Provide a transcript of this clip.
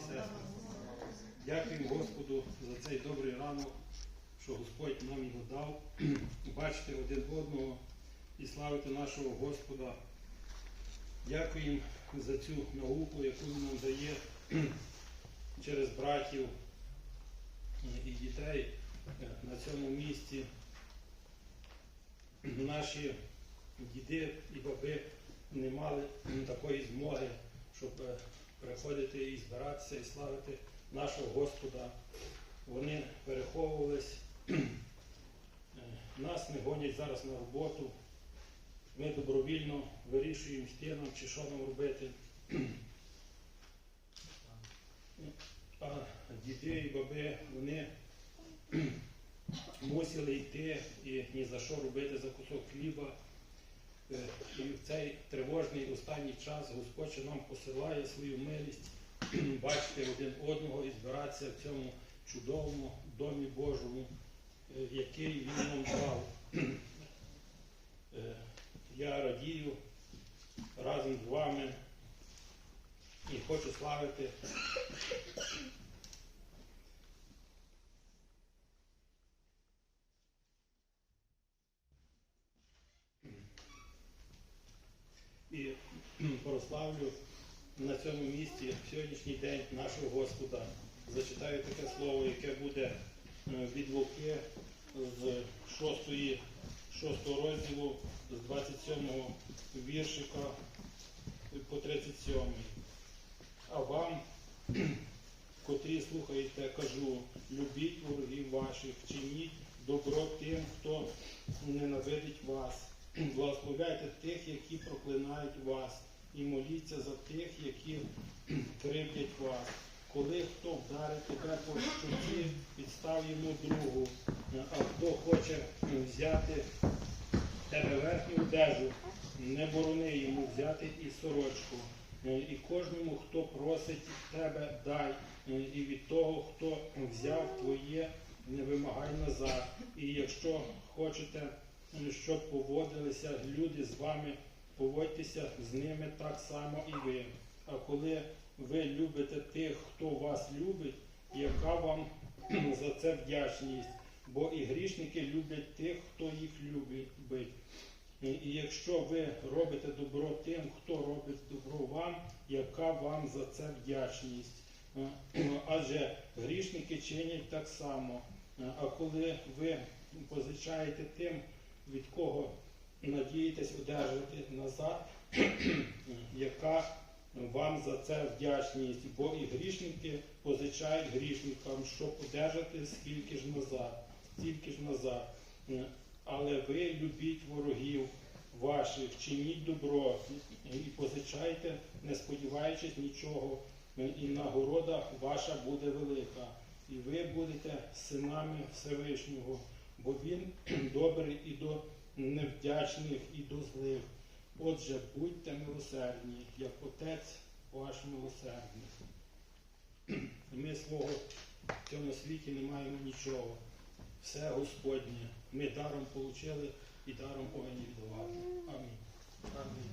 сестри. Дякуємо Господу за цей добрий ранок, що Господь нам його дав. Бачити один одного і славити нашого Господа. Дякуємо за цю науку, яку Він нам дає через братів і дітей е, на цьому місці. Наші діди і баби не мали такої змоги, щоб е, приходити і збиратися і славити нашого Господа. Вони переховувались, нас не гонять зараз на роботу. Ми добровільно вирішуємо йти нам чи що нам робити. А діти і баби, вони мусили йти і ні за що робити за кусок хліба. І в цей тривожний останній час Господь нам посилає свою милість бачити один одного і збиратися в цьому чудовому домі Божому, е, який Він нам дав. Е, Я радію разом з вами і хочу славити і прославлю на цьому місці в сьогоднішній день нашого Господа. Зачитаю таке слово, яке буде е, від Луки з 6, 6 розділу, з 27 віршика по 37. А вам, котрі слухаєте, кажу, любіть ворогів ваших, чиніть добро тим, хто ненавидить вас. Благословляйте тих, які проклинають вас, і моліться за тих, які кривдять вас. Коли хто вдарить тебе по щоці, підстав йому другу, а хто хоче взяти тебе верхню одежу, не борони йому взяти і сорочку. І кожному, хто просить тебе, дай, і від того, хто взяв твоє, не вимагай назад. І якщо хочете, щоб поводилися люди з вами, поводьтеся з ними так само і ви. А коли ви любите тих, хто вас любить, яка вам за це вдячність? Бо і грішники люблять тих, хто їх любить. І якщо ви робите добро тим, хто робить добро вам, яка вам за це вдячність? Е, Адже грішники чинять так само. Е, А коли ви позичаєте тим, від кого надієтесь одержати назад, яка вам за це вдячність? Бо і грішники позичають грішникам, щоб одержати скільки ж назад, стільки ж назад. Але ви любіть ворогів ваших, чиніть добро і позичайте, не сподіваючись нічого, і нагорода ваша буде велика. І ви будете синами Всевишнього, бо Він добрий і до невдячних, і до злих. Отже, будьте милосердні, як Отець ваш милосердний. Ми свого в цьому світі не маємо нічого. Все Господнє. Ми даром отримали і даром повинні віддавати. Амінь. Амінь.